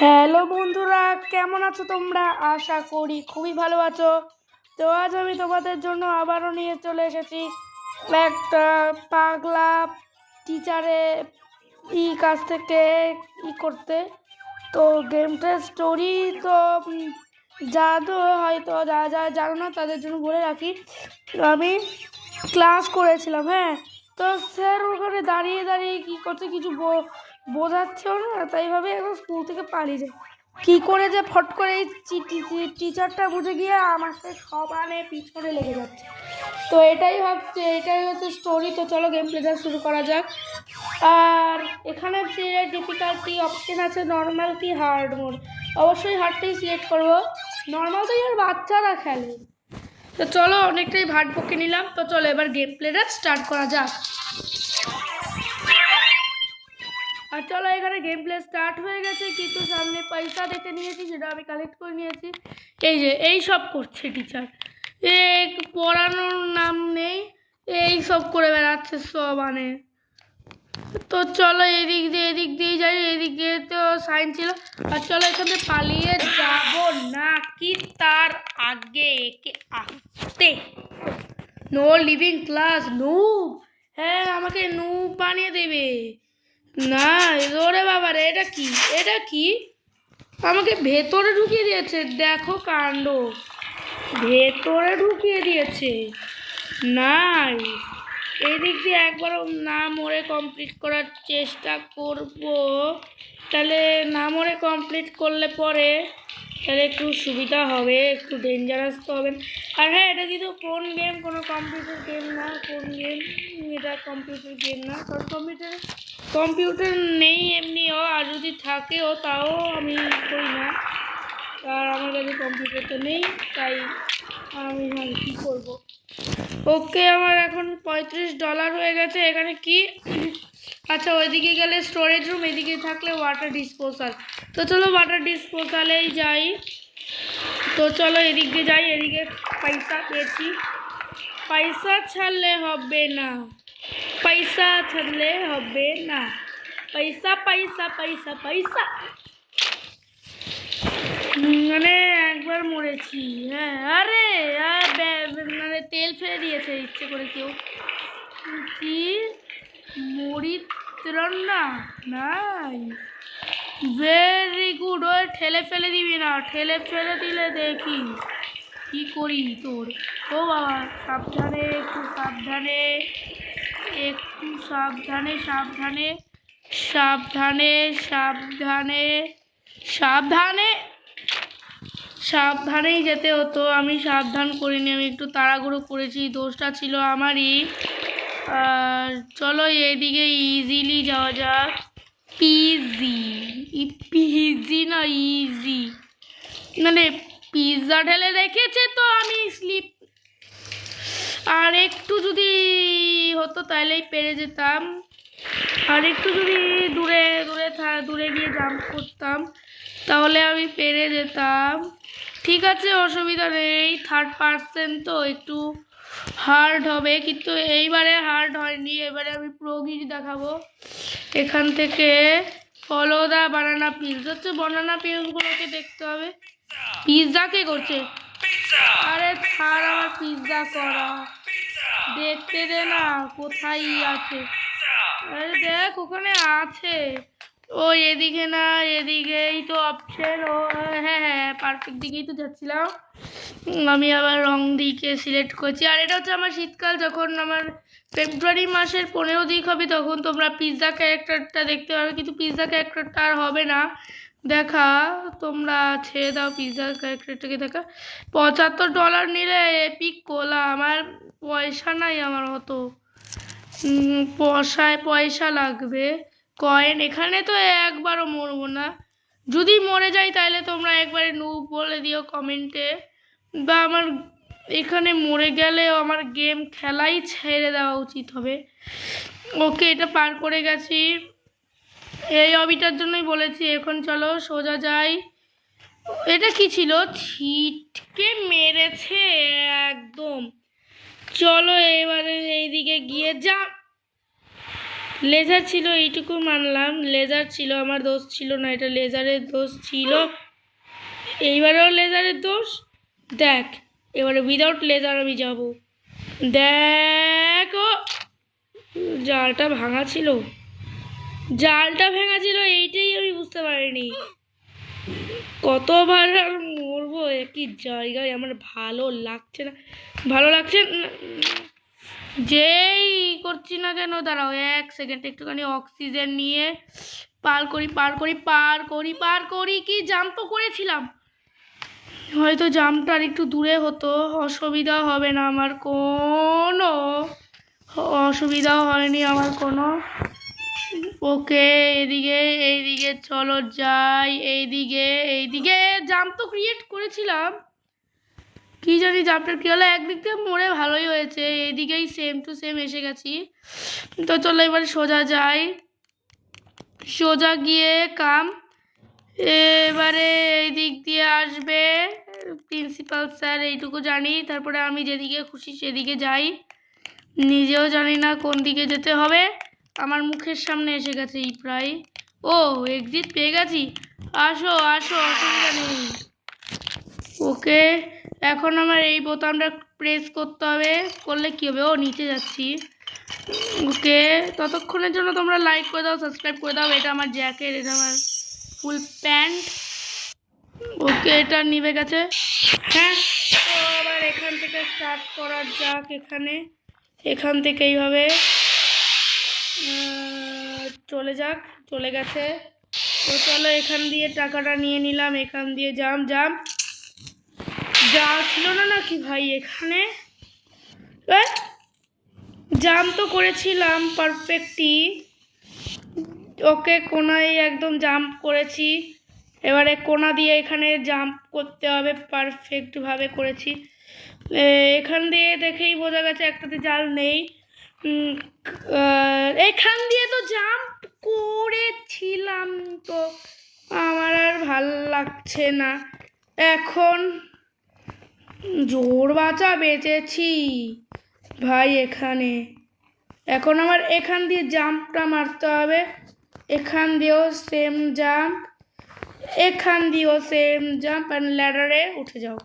Hello বন্ধুরা, কেমন আছো তোমরা? আশা করি খুবই ভালো আছো। তো আজ আমি তোমাদের জন্য আবারও নিয়ে চলে এসেছি একটা পাগলা টিচারে ই কাছ থেকে ই করতে। তো গেমটার স্টোরি তো জানো হয়তো যা যা জানো না তাদের জন্য বলে রাখি। আমি ক্লাস করেছিলাম হ্যাঁ। তো স্যার ওখানে দাঁড়িয়ে দাঁড়িয়ে কী করছে কিছু বোঝাচ্ছেও না, তাই ভাবে এখন স্কুল থেকে পালিয়ে যায়। কী করে যে ফট করে এই টিচারটা বুঝে গিয়ে আমাকে সমানে পিছনে লেগে যাচ্ছে। তো এটাই ভাবছে, এটাই হচ্ছে স্টোরি তো চলো গেম প্লেটা শুরু করা যাক। আর এখানে যে ডিফিকাল্টি অপশন আছে নর্মাল কি হার্ড মোড অবশ্যই হার্ডটাই সিলেক্ট করব। নর্মাল তো আর বাচ্চারা খেলে। তো চলো অনেকটাই ভাট বকে নিলাম। তো চলো এবার গেম প্লেটা স্টার্ট করা যাক। আর চলো এখানে গেম প্লে স্টার্ট হয়ে গেছে, কিন্তু সামনে পয়সা দেখে নিয়েছি, যেটা আমি কালেক্ট করে নিয়েছি। এই যে, এই সব করছে টিচার এ পড়ানোর নাম নেই, এই সব করে বেড়াচ্ছে সব মানে। তো চলো এদিক দিয়ে এদিক দিয়ে যাই, এদিক দিয়ে তো সাইন ছিল। আর চলো এখানে পালিয়ে যাব না কি তার আগে, একে আসতে। নো লিভিং ক্লাস নু হ্যাঁ আমাকে নু বানিয়ে দেবে। না ওরে বাবা রে এটা কি? এটা কি? আমাকে ভেতরে ঢুকিয়ে দিয়েছে, দেখো কাণ্ড। ভেতরে ঢুকিয়ে দিয়েছে। নাই এদিক দিয়ে একবারও না মরে কমপ্লিট করার চেষ্টা করব। তাহলে না মরে কমপ্লিট করলে পরে তাহলে একটু সুবিধা হবে, একটু ডেঞ্জারাস তো হবে। আর হ্যাঁ এটা কিন্তু কোন গেম কোনো কম্পিউটার গেম না, কোন গেম এটা কম্পিউটার গেম না, কারণ কম্পিউটার কম্পিউটার নেই এমনিও, আর যদি থাকেও তাও আমি করি না। আর আমার কাছে কম্পিউটার তো নেই, তাই আমি কী করব? ওকে, আমার এখন পঁয়ত্রিশ ডলার হয়ে গেছে। এখানে কি? আচ্ছা ওইদিকে গেলে স্টোরেজ রুম এদিকে থাকলে ওয়াটার ডিসপোজাল তো চলো ওয়াটার ডিসপোজালেই যাই। তো চলো, এদিক যাই। এদিকে পয়সা পেয়েছি। পয়সা ছাড়লে হবে না। পয়সা ছাড়লে হবে না। পয়সা পয়সা পয়সা পয়সা। মানে একবার মরেছি। হ্যাঁ আরে মানে তেল ফেলে দিয়েছে ইচ্ছে করে কেউ। কি? মরিত্রন্না নাই। ভেরি গুড ওই ঠেলে ফেলে দিবি না। ঠেলে ফেলে দিলে দেখি কি করি তোর। ও বাবা, সাবধানে, একটু সাবধানে। একটু সাবধানে সাবধানে সাবধানে সাবধানে সাবধানে, সাবধানেই যেতে হতো। আমি সাবধান করিনি, আমি একটু তাড়াহুড়ো করেছি, দোষটা ছিল আমারই। আর চলো এদিকে ইজিলি যাওয়া যাক। পিজি পিজি না ইজি মানে পিৎজা ঢেলে রেখেছে তো আমি স্লিপ আর একটু যদি হতো তাহলেই পেরে যেতাম। আর একটু যদি দূরে দূরে দূরে গিয়ে জাম্প করতাম তাহলে আমি পেরে যেতাম। ঠিক আছে অসুবিধা নেই থার্ড পার্সেন তো একটু হার্ড হবে কিন্তু এইবারে হার্ড হয়নি এবারে আমি প্রোগিরি দেখাবো। এখান থেকে ফলো দা বানানা পিলস হচ্ছে বানানা পিলসগুলোকে দেখতে হবে। পিৎজা কে করছে? আরে ছাড় আমার পিৎজা করা। দেখতে দে না, কোথায় আছে? আরে দেখ, ওখানে আছে। ও, এদিকে না, এদিকেই তো অপশন ও হ্যাঁ হ্যাঁ পারফেক্ট দিকেই তো যাচ্ছিলাম। আমি আবার রং দিকে সিলেক্ট করছি। আর এটা হচ্ছে আমার শীতকাল, যখন আমার ফেব্রুয়ারি মাসের পনেরো দিক হবে, তখন তোমরা পিৎজা ক্যারেক্টারটা দেখতে পাবে, কিন্তু পিৎজা ক্যারেক্টারটা আর হবে না। দেখা, তোমরা ছেড়ে দাও পিৎজা ক্যারেক্টারটাকে দেখা। পঁচাত্তর ডলার নিলে এপিক কোলা আমার পয়সা নাই আমার অত। পয়সায় পয়সা লাগবে। কয়েন এখানে তো একবারও মরবো না। যদি মরে যাই তাহলে তোমরা একবারে নু বলে দিও কমেন্টে বা আমার এখানে মরে গেলেও আমার গেম খেলাই ছেড়ে দেওয়া উচিত হবে। ওকে এটা পার করে গেছি। এই অবিটার জন্যই বলেছি, এখন চলো সোজা যাই। এটা কি ছিল? ছিটকে মেরেছে একদম। চলো এবারে এইদিকে গিয়ে যা। লেজার ছিল এইটুকু মানলাম। লেজার ছিল, আমার দোষ ছিল না, এটা লেজারের দোষ ছিল। এইবারেও লেজারের দোষ? দেখ, এবারে উইদাউট লেজার আমি যাব। দেখো, জালটা ভাঙা ছিল। জালটা ভাঙা ছিল, এইটাই আমি বুঝতে পারিনি। কতবার আর মরবো, একই জায়গায় আমার ভালো লাগছে না। ভালো লাগছে যেই করছি না কেন, দাঁড়াও এক সেকেন্ড একটুখানি অক্সিজেন নিয়ে পার করি পার করি পার করি পার করি, কি জাম্প করেছিলাম। হয়তো জাম্পটা আর একটু দূরে হতো, অসুবিধা হবে না আমার কোনো, অসুবিধাও হয়নি আমার কোনো। ওকে, এদিকে এইদিকে চলো যাই, এইদিকে এইদিকে। জাম্প তো ক্রিয়েট করেছিলাম। কি জানি জাম্পটা কী হলো? একদিক থেকে মরে ভালোই হয়েছে, এইদিকেই সেম টু সেম এসে গেছি। তো চলো এবার সোজা যাই। সোজা গিয়ে কাম এবারে এই দিক দিয়ে আসবে। প্রিন্সিপাল স্যার এইটুকু জানি, তারপরে আমি যেদিকে খুশি সেদিকে যাই। নিজেও জানি না কোন দিকে যেতে হবে। আমার মুখের সামনে এসে গেছে এই প্রায়। ও এক্সিট পেয়ে গেছি। আসো আসো, অসুবিধা নেই। ওকে, এখন আমার এই বোতামটা প্রেস করতে হবে। করলে কী হবে? ও, নিচে যাচ্ছি। ওকে, ততক্ষণের জন্য তোমরা লাইক করে দাও সাবস্ক্রাইব করে দাও। এটা আমার জ্যাকেট এটা আমার ফুল প্যান্ট ওকে, এটা নিভে গেছে। হ্যাঁ তো আবার এখান থেকে স্টার্ট করা যাক এখানে। এখান থেকে এইভাবে। চলে যাক, চলে গেছে। তো চলো এখান দিয়ে টাকাটা নিয়ে নিলাম, এখান দিয়ে জাম জাম। যা ছিল না নাকি ভাই এখানে? জাম তো করেছিলাম পারফেক্টই ওকে কোনায় একদম জাম্প করেছি। এবারে কোনা দিয়ে এখানে জাম্প করতে হবে পারফেক্টভাবে করেছি। এখান দিয়ে দেখেই বোঝা গেছে একটাতে জাল নেই। এখান দিয়ে তো জাম্প করেছিলাম তো। আমার আর ভালো লাগছে না। এখন জোর বাঁচা বেঁচেছি ভাই এখানে। এখন আমার এখান দিয়ে জাম্পটা মারতে হবে। এখান দিয়েও সেম জাম্প এখান দিয়েও সেম জাম্প অ্যান্ড ল্যাডারে উঠে যাও।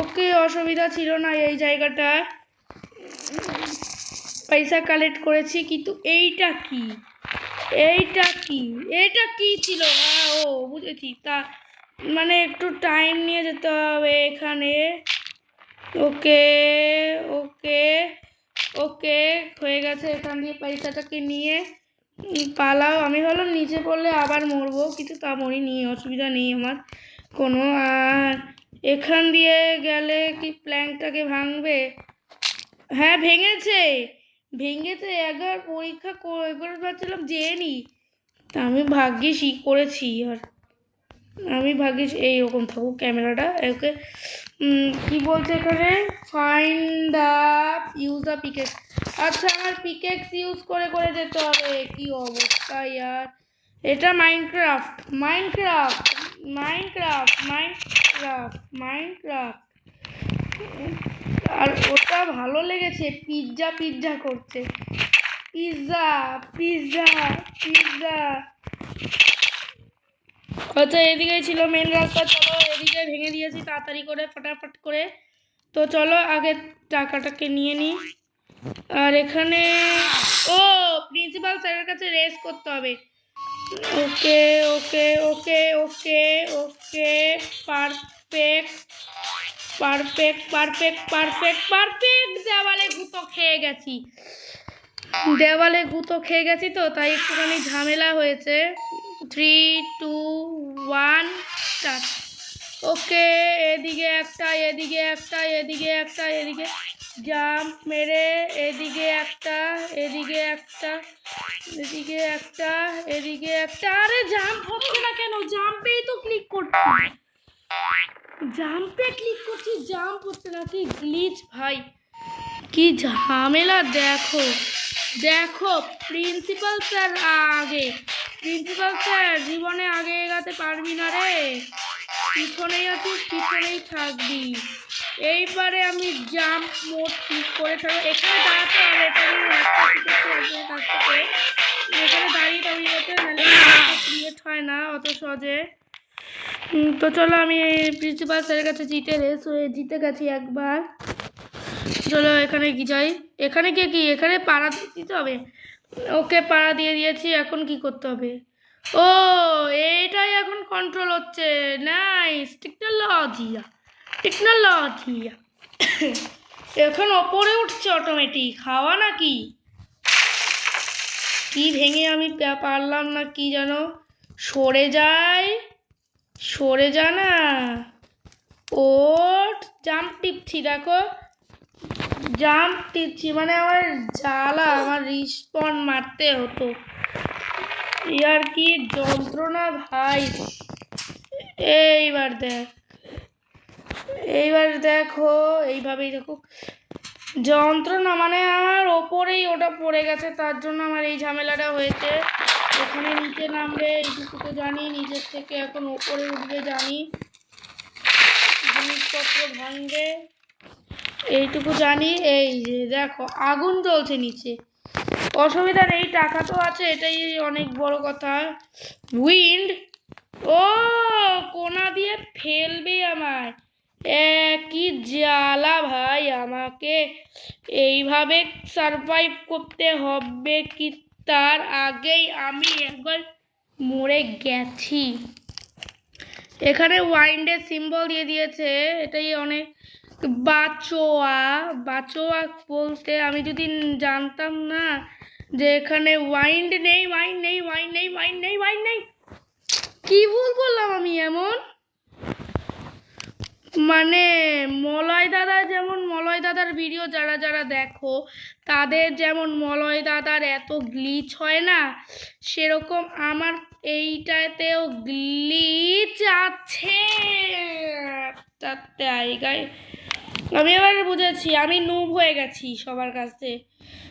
ওকে, অসুবিধা ছিল না এই জায়গাটায়। পয়সা কালেক্ট করেছি কিন্তু এইটা কি? এইটা কি? এইটা কি ছিল? আহ, ও বুঝেছি। তা মানে একটু টাইম নিয়ে যেতে হবে এখানে। ওকে ওকে ওকে হয়ে গেছে এখান দিয়ে পয়সাটাকে নিয়ে। পালাও। আমি ভাবলাম নিচে পড়লে আবার মরবো কিন্তু তা মরিনি অসুবিধা নেই আমার কোনো। আর এখান দিয়ে গেলে কি প্ল্যাঙ্কটাকে ভাঙবে? হ্যাঁ ভেঙেছে। ভেঙেছে একবার পরীক্ষা করে ভাবছিলাম যেয়ে নি। তা আমি ভাগ্যিসই করেছি আর। আমি ভাগ্যিস এইরকম থাকুক ক্যামেরাটা। ওকে কি বলছে এখানে? Fine the use the pickaxe আচ্ছা আমার পিকেক্স ইউজ করে করে যেতে হবে। কি অবস্থা ইয়ার। এটা Minecraft Minecraft Minecraft Minecraft Minecraft আর ওটা ভালো লেগেছে পিৎজা পিৎজা করছে পিৎজা পিৎজা পিৎজা আচ্ছা এদিকেই ছিল মেন রাস্তা, চলো এদিকে ভেঙে দিয়েছি, তাড়াতাড়ি করে, ফটাফট করে। তো চলো, আগে টাকাটাকে নিয়ে নিই আর এখানে, ও প্রিন্সিপাল স্যারের কাছে রেস করতে হবে। Okay okay okay okay okay perfect perfect perfect perfect perfect দেওয়ালে গুঁতো খেয়ে গেছি। দেওয়ালে গুঁতো খেয়ে গেছি তো, তাই একটুখানি ঝামেলা হয়েছে। Three two one start okay এদিকে একটা এদিকে একটা এদিকে একটা, এদিকে জাম্প মেরে, এদিকে একটা এদিকে একটা এদিকে একটা এদিকে একটা। আরে জাম্প হচ্ছে না কেন? জাম্পেই তো ক্লিক করছি। জাম্পে ক্লিক করছি, জাম্প হচ্ছে না কি গ্লিচ ভাই। কি ঝামেলা, দেখো। দেখো, প্রিন্সিপাল স্যার আগে। প্রিন্সিপাল স্যার, জীবনে আগে এগাতে পারবি না রে। পিছনেই আছিস, পিছনেই থাকবি। এইবারে আমি জাম্প মোড ক্লিক করে ছাড়বো। এখানে দাঁড়াতে হবে এখানে দাঁড়িয়ে যেতে ক্রিয়েট হয় না অত সহজে। তো চলো আমি প্রিন্সিপাল স্যারের কাছে জিতে রেস হয়ে জিতে গেছি একবার। চলো এখানে কি যাই এখানে গিয়ে কি? এখানে পাড়া দিতে হবে? ওকে পাড়া দিয়ে দিয়েছি, এখন কি করতে হবে? ও, এইটাই এখন কন্ট্রোল হচ্ছে। নাইস টেকনোলজিয়া টেকনোলজিয়া এখন ওপরে উঠছে অটোমেটিক হাওয়া নাকি? কি ভেঙে আমি পারলাম না, কি যেন সরে যায়। সরে যা না। ওট জাম্প টিপছি, দেখো। জাম্প টিপছি মানে আমার জ্বালা, আমার রিস্পন মারতে হতো। ইয়ার কি যন্ত্রণা ভাই। এইবার দেখ। এইবার দেখো, এইভাবেই দেখো। যন্ত্রণা মানে আমার ওপরেই ওটা পড়ে গেছে, তার জন্য আমার এই ঝামেলাটা হয়েছে। ওখানে নিচে নামবে এইটুকু তো জানি নিচের থেকে এখন ওপরে উঠবে জানি। জিনিসপত্র ভাঙবে এইটুকু জানি। এই যে দেখো আগুন জ্বলছে নিচে। অসুবিধা নেই টাকা তো আছে এটাই অনেক বড় কথা। উইন্ড ও কোনা দিয়ে ফেলবে আমায়। এ, কি জ্বালা ভাই আমাকে। এইভাবে সারভাইভ করতে হবে কি তার আগেই আমি একবার মরে গেছি। এখানে ওয়াইন্ডের সিম্বল দিয়ে দিয়েছে। এটাই অনেক বাচোয়া। বাচোয়া বলতে আমি যদি জানতাম না যে এখানে ওয়াইন্ড নেই, ওয়াইন নেই ওয়াইন নেই ওয়াইন নেই ওয়াইন নেই। কি ভুল করলাম আমি এমন? মানে মলয় দাদা যেমন, মলয় দাদার ভিডিও যারা যারা দেখো, তাদের যেমন মলয় দাদার এত গ্লিচ হয় না, সেরকম আমার এইটাতেও গ্লিচ আছে। আমি এবার বুঝেছি, আমি নুব হয়ে গেছি সবার কাছে।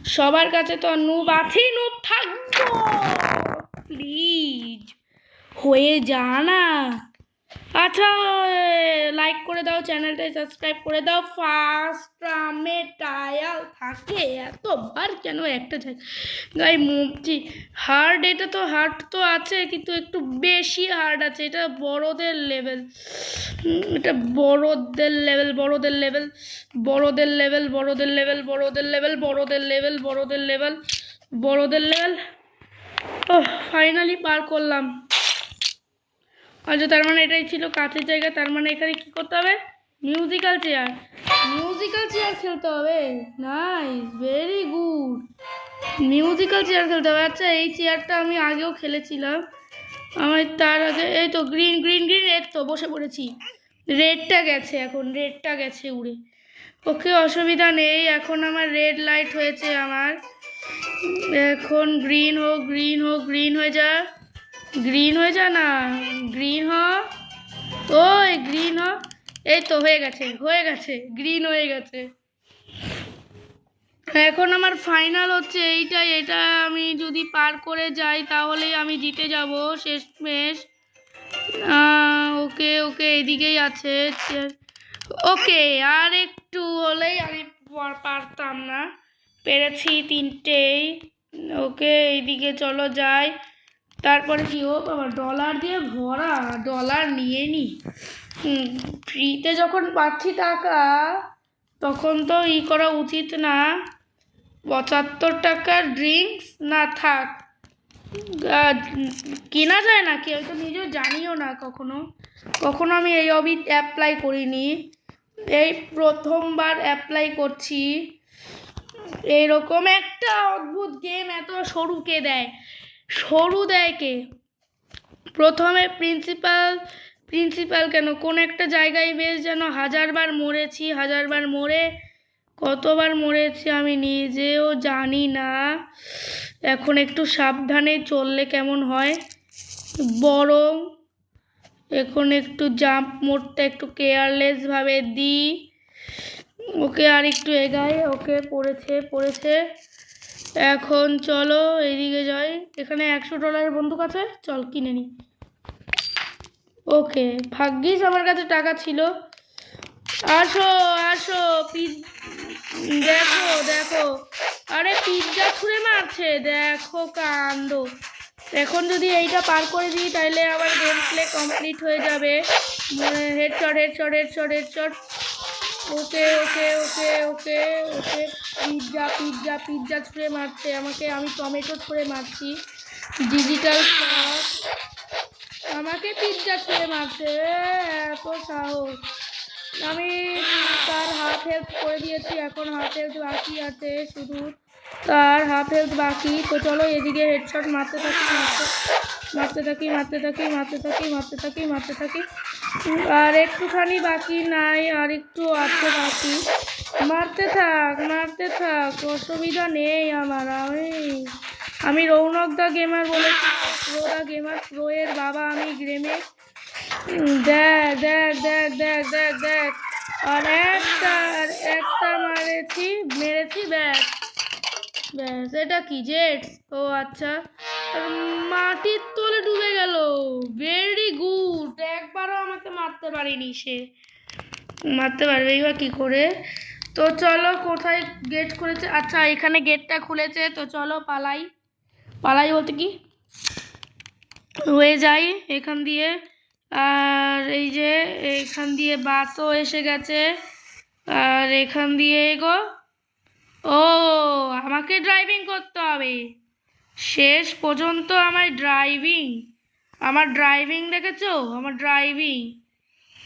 সবার কাছে তো নুব আছেই নুব থাকব। প্লিজ হয়ে যা না। আচ্ছা লাইক করে দাও চ্যানেলটাই সাবস্ক্রাইব করে দাও। ফার্স্ট ট্রামে টায়াল থাকে, এতবার কেন একটা জায়গায় মুভছি হার্ড এটা তো হার্ড তো আছে, কিন্তু একটু বেশি হার্ড আছে। এটা বড়দের লেভেল এটা বড়দের লেভেল বড়দের লেভেল বড়দের লেভেল বড়দের লেভেল বড়দের লেভেল বড়দের লেভেল বড়দের লেভেল বড়দের লেভেল ও ফাইনালি পার করলাম। আচ্ছা তার মানে এটাই ছিল কাছের জায়গা তার মানে এখানে কি করতে হবে? মিউজিক্যাল চেয়ার মিউজিক্যাল চেয়ার খেলতে হবে। Nice very good musical chair খেলতে হবে। আচ্ছা এই চেয়ারটা আমি আগেও খেলেছিলাম। আমার তার আগে এই তো গ্রিন গ্রিন গ্রিন এই তো বসে পড়েছি। রেডটা গেছে এখন রেডটা গেছে উড়ে। ওকে অসুবিধা নেই এখন আমার রেড লাইট হয়েছে আমার। এখন গ্রিন হোক গ্রিন হোক গ্রিন হয়ে যা গ্রিন হয়ে যা না। গ্রিন হ। ওই গ্রিন হ। এই তো, হয়ে গেছে হয়ে গেছে গ্রিন হয়ে গেছে। এখন আমার ফাইনাল হচ্ছে এইটাই, এটা আমি যদি পার করে যাই তাহলেই আমি জিতে যাব শেষ মেশ ওকে ওকে, এদিকেই আছে। ওকে, আর একটু হলেই আমি পারতাম না। পেরেছি তিনটেই। ওকে, এইদিকে চলো যাই। তারপরে কি ও বাবা ডলার দিয়ে ভরা ডলার নিয়ে নি। ফ্রিতে যখন পাচ্ছি টাকা, তখন তো ই করা উচিত না। পঁচাত্তর টাকার ড্রিঙ্কস না থাক। কেনা যায় না, কেউ তো নিজেও জানিও না কখনো। কখনো আমি এই অবি অ্যাপ্লাই করিনি। এই প্রথমবার অ্যাপ্লাই করছি। এইরকম একটা অদ্ভুত গেম এত সরুকে দেয়। সরু দেয় কে? প্রথমে প্রিন্সিপাল প্রিন্সিপাল কেন? কোন একটা জায়গায় বেশ যেন হাজারবার মরেছি, হাজারবার মরে, কতবার মরেছি আমি নিজেও জানি না। এখন একটু সাবধানে চললে কেমন হয়? বরং এখন একটু জাম্প মোডটা একটু কেয়ারলেসভাবে দিই। ওকে আর একটু এগাই ওকে পড়েছে পড়েছে। এখন চলো এইদিকে যাই। এখানে একশো ডলারের বন্দুক আছে, চল কিনে নি। ওকে, ভাগ্যিস আমার কাছে টাকা ছিল। আসো আসো দেখো দেখো। আরে পিৎজা ছুঁড়ে মারছে, দেখো কাণ্ড। এখন যদি এইটা পার করে দিই তাহলে আমার গেম প্লে কমপ্লিট হয়ে যাবে। Headshot headshot headshot headshot okay okay okay okay okay. Pizza pizza pizza ছুঁড়ে মারছে আমাকে। আমি টমেটো ছুঁড়ে মারছি। ডিজিটাল আমাকে পিৎজা ছুঁড়ে মারছে। এত সাহস। আমি তার হাফ হেল্প করে দিয়েছি। এখন হাফ হেল্প বাকি আছে শুধু। তার হাফ হেল্প বাকি। তো চলো এদিকে হেডশট মারতে থাকি মারতে থাকি মারতে থাকি মারতে থাকি মারতে থাকি মারতে থাকি। আর একটুখানি বাকি নাই, আর একটু আছে বাকি। মারতে থাক মারতে থাক, অসুবিধা নেই আমার, আমি আমি রৌনক দা গেমার বলেছি প্রো দা গেমার প্রো এর বাবা আমি গেমে দেখ দেখ দেখ দেখ দেখ দেখ। আর একটা আর একটা মারেছি, মেরেছি, ব্যাস। ব্যাস, এটা কি জেটস ও আচ্ছা। মাটির তলে ডুবে গেল। ভেরি গুড একবারও আমাকে মারতে পারিনি সে। মারতে পারবেই বা কী করে? তো চলো কোথায় গেট খুলেছে? আচ্ছা এখানে গেটটা খুলেছে। তো চলো পালাই। পালাই বলতে কি? হয়ে যাই এখান দিয়ে। আর এই যে এখান দিয়ে বাসও এসে গেছে। আর এখান দিয়ে গো ও, আমাকে ড্রাইভিং করতে হবে। শেষ পর্যন্ত আমার ড্রাইভিং আমার ড্রাইভিং দেখেছ? আমার ড্রাইভিং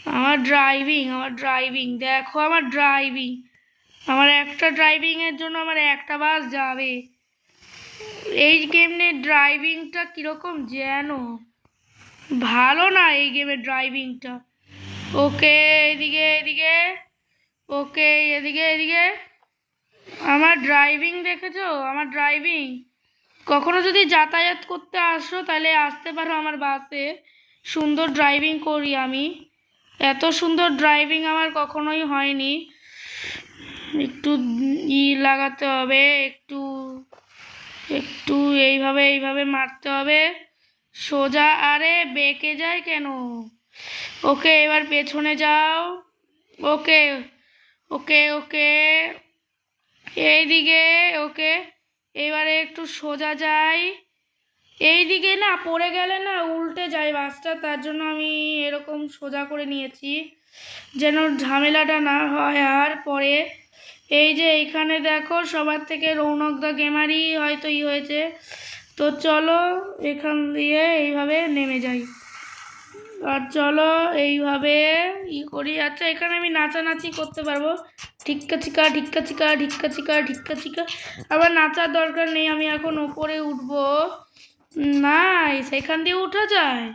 আমার ড্রাইভিং আমার ড্রাইভিং দেখো আমার ড্রাইভিং আমার একটা ড্রাইভিংয়ের জন্য আমার একটা বাস যাবে। এই গেম গেমের ড্রাইভিংটা কীরকম যেন? ভালো না এই গেমের ড্রাইভিংটা ওকে, এদিকে এদিকে, ওকে, এদিকে এদিকে। আমার ড্রাইভিং দেখেছ? আমার ড্রাইভিং কখনো যদি যাতায়াত করতে আসো, তাহলে আসতে পারো আমার বাসে সুন্দর ড্রাইভিং করি আমি। এত সুন্দর ড্রাইভিং আমার কখনোই হয়নি। একটু ই লাগাতে হবে, একটু একটু এইভাবে এইভাবে মারতে হবে। সোজা, আরে বেঁকে যায় কেন? ওকে, এবার পেছনে যাও। ওকে ওকে ওকে, এইদিকে, ওকে। এবারে একটু সোজা যাই। এই দিকে না পড়ে গেলে না উল্টে যায় বাসটা, তার জন্য আমি এরকম সোজা করে নিয়েছি। যেন ঝামেলাটা না হয় আর পরে। এই যে এইখানে দেখো সবার থেকে রৌনক দা গেমারই হয়তো ই হয়েছে। তো চলো এখান দিয়ে এইভাবে নেমে যাই। আর চলো এইভাবে ই করি। আচ্ছা এখানে আমি নাচানাচি করতে পারব। ঠিক্কা চিকা ঢিক্কা চিকা ঢিক্কা চিকা ঢিক্কা চিকা আবার নাচার দরকার নেই, আমি এখন ওপরে উঠবো। নাই, সেখান দিয়ে উঠা যায়।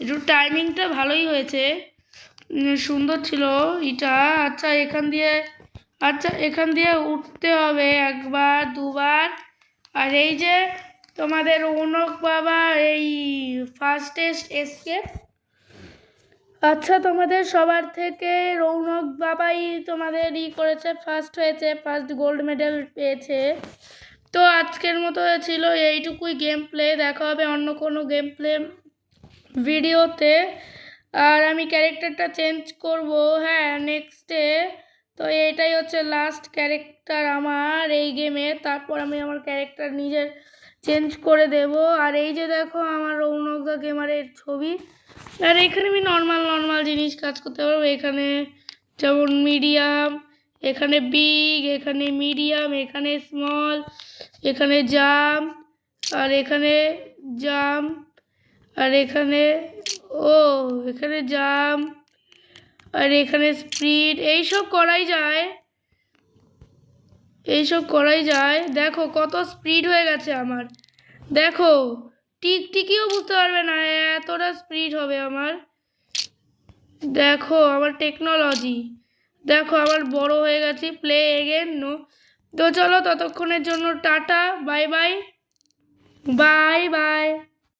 একটু টাইমিংটা ভালোই হয়েছে। সুন্দর ছিল এটা আচ্ছা এখান দিয়ে আচ্ছা এখান দিয়ে উঠতে হবে একবার, দুবার। আর এই যে তোমাদের রৌনক বাবা এই ফার্স্টেস্ট এসকেপ আচ্ছা তোমাদের সবার থেকে রৌনক বাবাই তোমাদের ই করেছে ফার্স্ট হয়েছে ফার্স্ট গোল্ড মেডেল পেয়েছে। তো আজকের মতো ছিল এইটুকুই গেম প্লে দেখা হবে অন্য কোনো গেম প্লে ভিডিওতে আর আমি ক্যারেক্টারটা চেঞ্জ করব হ্যাঁ নেক্সটে তো এটাই হচ্ছে লাস্ট ক্যারেক্টার আমার এই গেমে তারপর আমি আমার ক্যারেক্টার নিজের চেঞ্জ করে দেব। আর এই যে দেখো আমার রৌনক গেমারের ছবি। আর এখানে আমি নর্মাল নর্মাল জিনিস কাজ করতে পারব। এখানে যেমন মিডিয়াম এখানে বিগ এখানে মিডিয়াম এখানে স্মল এখানে জাম আর এখানে জাম আর এখানে, ও, এখানে জাম আর এখানে স্পিড এইসব করাই যায়। এইসব করাই যায়। দেখো কত স্পিড হয়ে গেছে আমার। দেখো। টিকটিকিও বুঝতে পারবে না, এতটা স্পিড হবে আমার। দেখো আমার টেকনোলজি দেখো আমার বড় হয়ে গেছি প্লে এগেন নো তো চলো ততক্ষণের জন্য tata bye bye bye bye